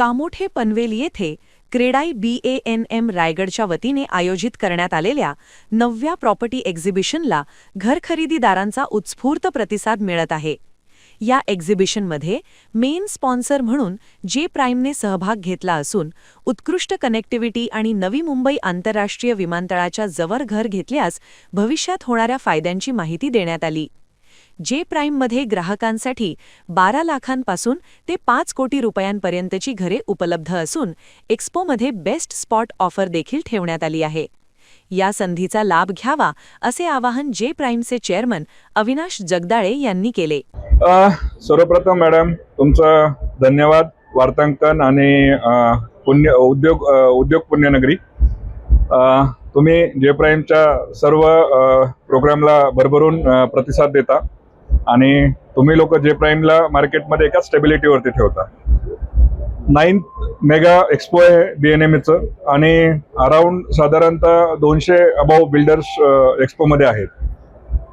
कामोठे पनवेल येथे CREDAI B A N M रायगडच्या वतीने आयोजित करण्यात आलेल्या नवव्या प्रॉपर्टी एक्झिबिशनला घर खरेदीदारांचा उत्स्फूर्त प्रतिसाद मिळत आहे. या एक्झिबिशनमध्ये मेन स्पॉन्सर म्हणून जे प्राईमने सहभाग घेतला असून उत्कृष्ट कनेक्टिव्हिटी आणि नवी मुंबई आंतरराष्ट्रीय विमानतळाच्या जवळ घर घेतल्यास भविष्यात होणाऱ्या फायद्यांची माहिती देण्यात आली. जे प्राईममध्ये ग्राहकांसाठी बारा लाखांपासून ते पाच कोटी रुपयांपर्यंतची घरे उपलब्ध असून एक्स्पोमध्ये बेस्ट स्पॉट ऑफर देखील ठेवण्यात आली आहे. या संधीचा लाभ घ्यावा असे आवाहन जे प्राईमचे चेअरमन अविनाश जगदाळे यांनी केले. सर्वप्रथम मॅडम तुमचं धन्यवाद. वार्तांकन आणि पुण्य उद्योग उद्योग पुण्यनगरी. तुम्ही जे प्राईमच्या सर्व प्रोग्रामला भरभरून प्रतिसाद देता. आणि तुम्ही लोक जे प्राईमला मार्केटमध्ये एका स्टेबिलिटीवरती ठेवता. नाईन्थ मेगा एक्सपो आहे बी एन एम एचं आणि अराऊंड साधारणतः दोनशे अबाव बिल्डर्स एक्सपोमध्ये आहेत.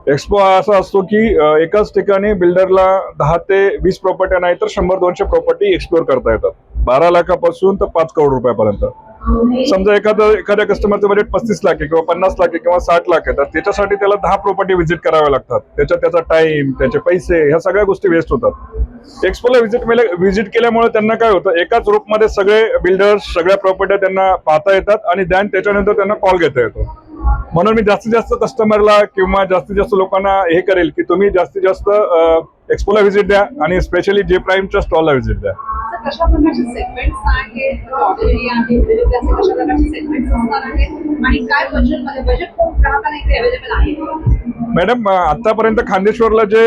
एक्सपो हा असा असतो की एकाच ठिकाणी बिल्डरला दहा ते वीस प्रॉपर्ट्या नाही तर शंभर दोनशे प्रॉपर्टी एक्सप्लोर करता येतात. बारा लाखापासून तर पाच करोड रुपयापर्यंत. समजा एखादं एखाद्या कस्टमरचं बजेट पस्तीस लाख आहे किंवा पन्नास लाख आहे किंवा साठ लाख आहे तर त्याच्यासाठी त्याला दहा प्रॉपर्टी व्हिजिट कराव्या लागतात. त्याच्यात त्याचा टाइम त्याचे पैसे ह्या सगळ्या गोष्टी वेस्ट होतात. एक्सपोला व्हिजिट व्हिजिट केल्यामुळे त्यांना काय होतं एकाच रूपमध्ये सगळे बिल्डर्स सगळ्या प्रॉपर्ट्या त्यांना पाहता येतात आणि दॅन त्याच्यानंतर त्यांना कॉल घेता येतो. म्हणून मी जास्तीत जास्त कस्टमरला किंवा जास्तीत जास्त लोकांना हे करेल की तुम्ही जास्तीत जास्त एक्सपोला व्हिजिट द्या आणि स्पेशली जे प्राईमच्या स्टॉलला व्हिजिट द्या. कशा प्रकारचे सेगमेंट्स आहेत ऑर्डरी आहे त्याचे कशा प्रकारचे सेगमेंट्स असणार आहेत आणि काय बजेटमध्ये बजेट खूप ग्राहकांना इथे अवेलेबल आहे. मॅडम आतापर्यंत खांदेश्वरला जे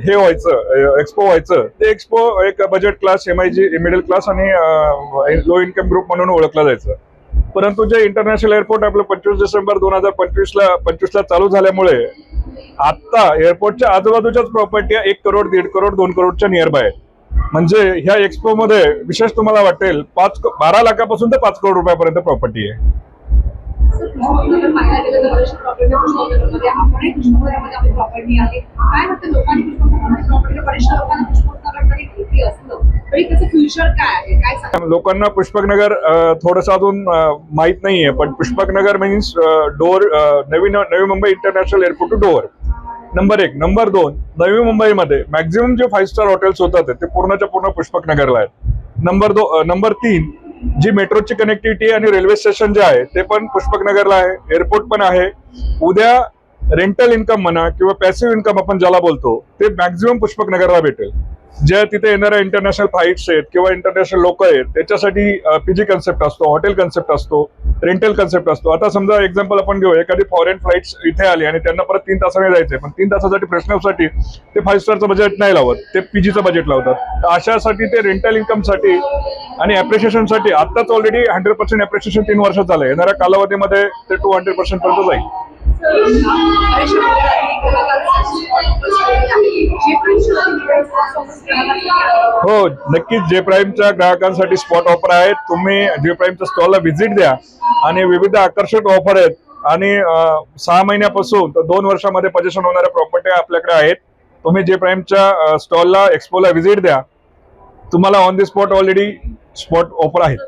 हे व्हायचं एक्सपो व्हायचं ते एक्सपो एक budget class M I G middle class आणि लो इन्कम ग्रुप म्हणून ओळखला जायचं. परंतु जे इंटरनॅशनल एअरपोर्ट आपलं पंचवीस डिसेंबर दोन हजार पंचवीसला पंचवीसला चालू झाल्यामुळे आत्ता एअरपोर्टच्या आजूबाजूच्याच प्रॉपर्टी एक करोड दीड करोड दोन करोडच्या नियर बाय आहेत म्हणजे ह्या एक्सपो मध्ये विशेष तुम्हाला वाटेल पाच बारा लाखापासून ते पाच करोड रुपयापर्यंत प्रॉपर्टी आहे. लोकांनी पुष्पकनगर थोडंसं अजून माहीत नाहीये पण पुष्पकनगर means door Navi Navi Mumbai international airport to door number एक. नंबर दोन नवी मुंबईमध्ये मॅक्झिमम जे फाईव्ह स्टार हॉटेल्स होतात ते पूर्णच्या पूर्ण पुष्पक नगरला आहेत. नंबर दो नंबर तीन जी मेट्रोची कनेक्टिव्हिटी आणि रेल्वे स्टेशन जे आहे ते पण पुष्पकनगरला आहे एअरपोर्ट पण आहे. उद्या रेंटल इन्कम म्हणा किंवा पॅसिव्ह इन्कम आपण ज्याला बोलतो ते मॅक्झिमम पुष्पकनगरला भेटेल. ज्या तिथे येणाऱ्या इंटरनॅशनल फ्लाईट्स आहेत किंवा इंटरनॅशनल लोक आहेत त्याच्यासाठी पीजी कन्सेप्ट असतो हॉटेल कन्सेप्ट असतो रेंटल कन्सेप्ट असतो. आता समजा एक्झाम्पल आपण घेऊ एखादी फॉरेन फ्लाईट्स इथे आली आणि त्यांना परत तीन तासाने जायचंय पण तीन तासासाठी प्रश्नासाठी ते फाईव्ह स्टारचं बजेट नाही लावत ते पीजीचं बजेट लावतात. तर अशासाठी ते रेंटल इन्कमसाठी आणि ॲप्रिशिएशनसाठी आत्ताच ऑलरेडी हंड्रेड पर्सेंट ॲप्रिशिएशन तीन वर्षात झालंय. येणाऱ्या कालावधीमध्ये ते टू हंड्रेड पर्सेंट पर्यंत जाईल. पण हो नक्कीच जे प्राईमच्या ग्राहकांसाठी स्पॉट ऑफर आहेत तुम्ही जे प्राईमच्या स्टॉलला व्हिजिट द्या. आणि विविध आकर्षक ऑफर आहेत. आणि सहा महिन्यापासून तर दोन वर्षामध्ये पोझिशन होणाऱ्या प्रॉपर्टी आपल्याकडे आहेत. तुम्ही जे प्राईमच्या स्टॉलला एक्सपोला व्हिजिट द्या. तुम्हाला on the spot already spot offer आहेत.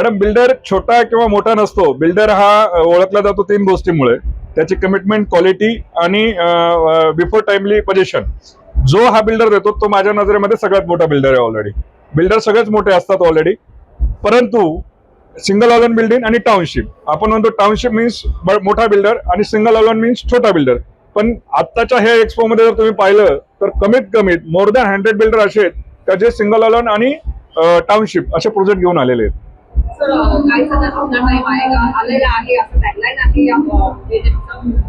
मॅडम बिल्डर छोटा किंवा मोठा नसतो. बिल्डर हा ओळखला जातो तीन गोष्टीमुळे. त्याची कमिटमेंट क्वालिटी आणि बिफोर टाइमली पजेशन जो हा बिल्डर देतो तो माझ्या नजरेमध्ये सगळ्यात मोठा बिल्डर आहे ऑलरेडी बिल्डर सगळेच मोठे असतात ऑलरेडी परंतु सिंगल ऑलन बिल्डिंग आणि टाउनशिप आपण म्हणतो टाउनशिप मीन्स मोठा बिल्डर आणि सिंगल ऑलन मीन्स छोटा बिल्डर पण आत्ताच्या ह्या एक्सपो मध्ये जर तुम्ही पाहिलं तर कमीत कमीत मोर दॅन हंड्रेड बिल्डर असे आहेत का जे सिंगल ऑलन आणि टाउनशिप असे प्रोजेक्ट घेऊन आलेले आहेत. आपला टाइम आहे का आलेला आहे असं टॅगलाईन आहे या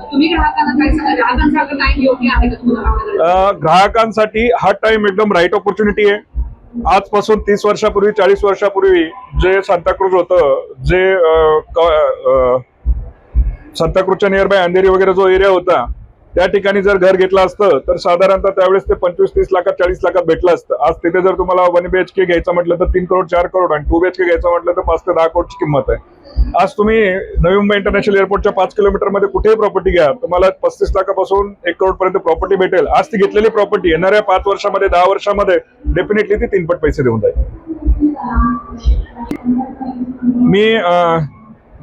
तुम्ही ग्राहकांना सांगा ग्राहकांसाठी टाइम योग्य आहे का तुम्हाला ग्राहकांसाठी हा टाइम एकदम राईट ऑपॉर्च्युनिटी आहे. आजपासून तीस वर्षापूर्वी चाळीस वर्षापूर्वी जे सांताक्रूज होतं जे सांताक्रूजच्या नियर बाय अंधेरी वगैरे जो एरिया होता त्या ठिकाणी जर घर घेतलं असतं तर साधारणतः त्यावेळेस ते पंचवीस तीस लाखात चाळीस लाखात भेटलं असतं. आज तिथे जर तुम्हाला वन बी एच के घ्यायचं म्हटलं तर तीन करोड चार करोड आणि टू बी एच के घ्यायचं म्हटलं तर पाच ते दहा करोडची किंमत आहे. आज तुम्ही नवी मुंबई इंटरनॅशनल एअरपोर्टच्या पाच किलोमीटरमध्ये कुठेही प्रॉपर्टी घ्या तुम्हाला पस्तीस लाखापासून एक करोड पर्यंत प्रॉपर्टी भेटेल. आज ती घेतलेली प्रॉपर्टी येणाऱ्या पाच वर्षामध्ये दहा वर्षामध्ये डेफिनेटली ती तीनपट पैसे देऊन जाईल. मी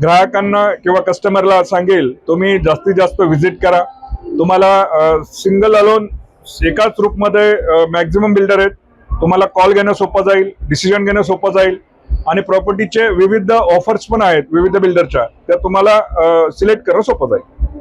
ग्राहकांना किंवा कस्टमरला सांगेल तुम्ही जास्तीत जास्त व्हिजिट करा. तुम्हाला सिंगल अलोन एकाच रूपमध्ये मॅक्झिमम बिल्डर आहेत. तुम्हाला कॉल घेणं सोपं जाईल डिसिजन घेणं सोपं जाईल. आणि प्रॉपर्टीचे विविध ऑफर्स पण आहेत विविध बिल्डरच्या त्या तुम्हाला सिलेक्ट करणं सोपं जाईल.